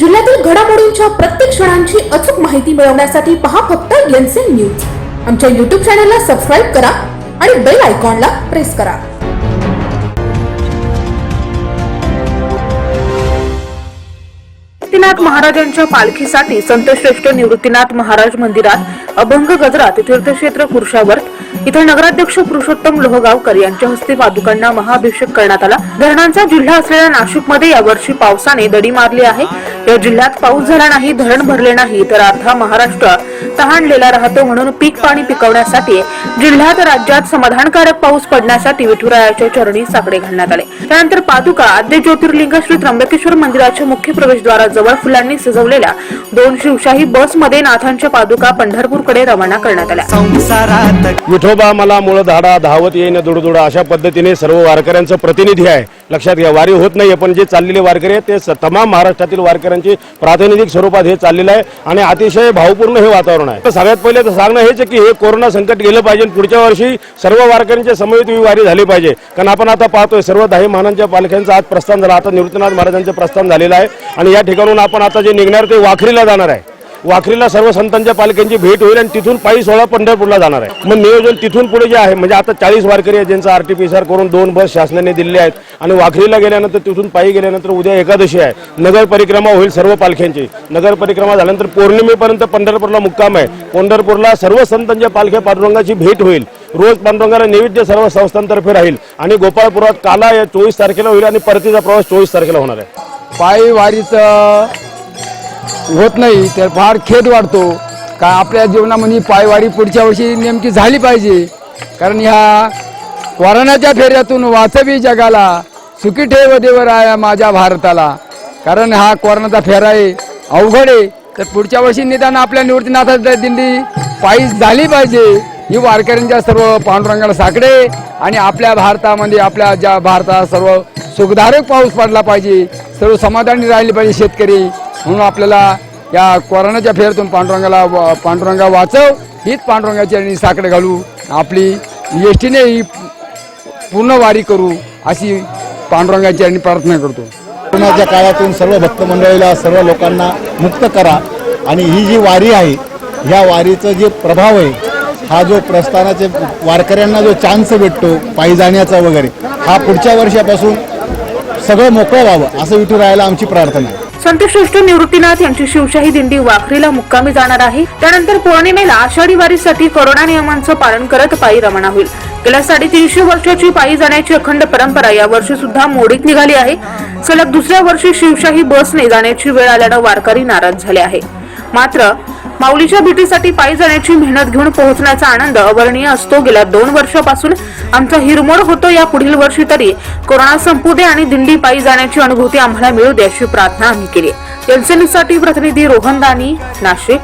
जिल्ह्यातील घडामोडींच्या प्रत्येक क्षणांची अचूक माहिती मिळवण्यासाठी पहा फक्त एनसीएन न्यूज आमच्या युट्यूब चॅनलला सबस्क्राईब करा आणि बेल आयकॉनला प्रेस करा. निवृत्तीनाथ महाराजांच्या पालखीसाठी संत श्रेष्ठ निवृत्तीनाथ महाराज मंदिरात अभंग गजरात तीर्थक्षेत्र कुर्शावर इथं नगराध्यक्ष पुरुषोत्तम लोहगावकर यांच्या हस्ते पादुकांना महाअभिषेक करण्यात आला. धरणांचा जिल्हा असलेल्या नाशिकमध्ये यावर्षी पावसाने दडी मारली आहे. या जिल्ह्यात पाऊस झाला नाही धरण भरले नाही तर अर्धा महाराष्ट्र तहानलेला राहतो म्हणून पीक पाणी पिकवण्यासाठी जिल्ह्यात राज्यात समाधानकारक पाऊस पडण्यासाठी विठुरायाच्या चरणी साकडे घालण्यात आले. त्यानंतर पादुका आद्य ज्योतिर्लिंग श्री त्र्यंबकेश्वर मंदिराच्या मुख्य प्रवेशद्वाराजवळ फुलांनी सजवलेल्या दोन शिवशाही बसमध्ये नाथांच्या पादुका पंढरपूरकडे रवाना करण्यात आल्या. विठोबा मला मुळ धाडा धावत येईन दुडदुडा अशा पद्धतीने सर्व वारकऱ्यांचं प्रतिनिधी आहे. लक्षात घ्या वारी होत नाहीये पण जे चाललेले वारकरी आहेत ते तमाम महाराष्ट्रातील शेतकऱ्यांची प्रातिनिधिक स्वरूपात हे चाललेलं आहे आणि अतिशय भावपूर्ण हे वातावरण आहे. तर सगळ्यात पहिले तर सांगणं हेच की हे कोरोना संकट गेलं पाहिजे आणि पुढच्या वर्षी सर्व वारकऱ्यांच्या समवेत ही वारी झाली पाहिजे. कारण आपण आता पाहतोय सर्व दहा मानांच्या पालख्यांचं आज प्रस्थान झालं. आता निवृत्तीनाथ महाराजांचं प्रस्थान झालेलं आहे. आणि या ठिकाणून आपण आता जे निघणार ते वाखरीला जाणार आहे. वाखरीला सर्व संतांच्या पालख्यांची भेट होईल आणि तिथून पायी सोहळा पंढरपूरला जाणार आहे. मग नियोजन तिथून पुढे जे आहे म्हणजे आता चाळीस वारकरी आहेत पी आरटीपीसीआर करून दोन बस शासनाने दिलेले आहेत. आणि वाखरीला गेल्यानंतर तिथून पायी गेल्यानंतर उद्या एकादशी आहे. नगर परिक्रमा होईल सर्व पालख्यांची. नगर परिक्रमा झाल्यानंतर पौर्णिमेपर्यंत पंढरपूरला मुक्काम आहे. पंढरपूरला सर्व संतांच्या पालख्या पांडुरंगाची भेट होईल. रोज पांडुरंगाला नैवेद्य सर्व संस्थांतर्फे राहील. आणि गोपाळपुरात काला या चोवीस तारखेला होईल आणि परतीचा प्रवास चोवीस तारखेला होणार आहे. पायी वारीचं होत नाही तर फार खेद वाढतो. का आपल्या जीवनामध्ये पायवाडी पुढच्या वर्षी नेमकी झाली पाहिजे. कारण ह्या कोरोनाच्या फेऱ्यातून वाचवी जगाला सुखी ठेव देवराया माझ्या भारताला. कारण हा कोरोनाचा फेरा आहे अवघड आहे. तर पुढच्या वर्षी निदान आपल्या निवृत्तीनाथाची दिंडी पायी झाली पाहिजे. ही वारकऱ्यांच्या सर्व पांडुरंगाला साकडे आणि आपल्या भारतामध्ये आपल्या ज्या भारतात सर्व सुखधारक पाऊस पडला पाहिजे सर्व समाधानी राहिले पाहिजे शेतकरी. म्हणून आपल्याला या कोरोनाच्या फेरातून पांडुरंगाला वा- पांडुरंगा वाचव हीच पांडुरंगाची आणि साकडे घालू. आपली एस टीने ही पूर्ण वारी करू अशी पांडुरंगाची आणि प्रार्थना करतो. कोरोनाच्या काळातून सर्व भक्त मंडळीला सर्व लोकांना मुक्त करा. आणि ही जी वारी आहे ह्या वारीचं जे प्रभाव आहे हा जो प्रस्थानाचे वारकऱ्यांना जो चान्स भेटतो पायी जाण्याचा वगैरे हा पुढच्या वर्षापासून सगळं मोकळं व्हावं असं विठू राहायला आमची प्रार्थना आहे. संतश्रेष्ठ निवृत्तीनाथ यांची शिवशाही दिंडी वाखरीला मुक्कामी जाणार आहे. त्यानंतर पौर्णिमेला आषाढी वारीसाठी कोरोना नियमांचं पालन करत पायी रवाना होईल. गेल्या साडेतीनशे वर्षाची पायी जाण्याची अखंड परंपरा या वर्षी सुद्धा मोडीत निघाली आहे. सलग दुसऱ्या वर्षी शिवशाही बसने जाण्याची वेळ आल्यानं वारकरी नाराज झाले आहे. मात्र माऊलीच्या भेटीसाठी पायी जाण्याची मेहनत घेऊन पोहोचण्याचा आनंद अवर्णीय असतो. गेल्या दोन वर्षापासून आमचा हिरमोड होतो. या पुढील वर्षी तरी कोरोना संपू दे आणि दिंडी पायी जाण्याची अनुभूती आम्हाला मिळू दे अशी प्रार्थना आम्ही केली. जनसेनेसाठी प्रतिनिधी रोहन दानी नाशिक.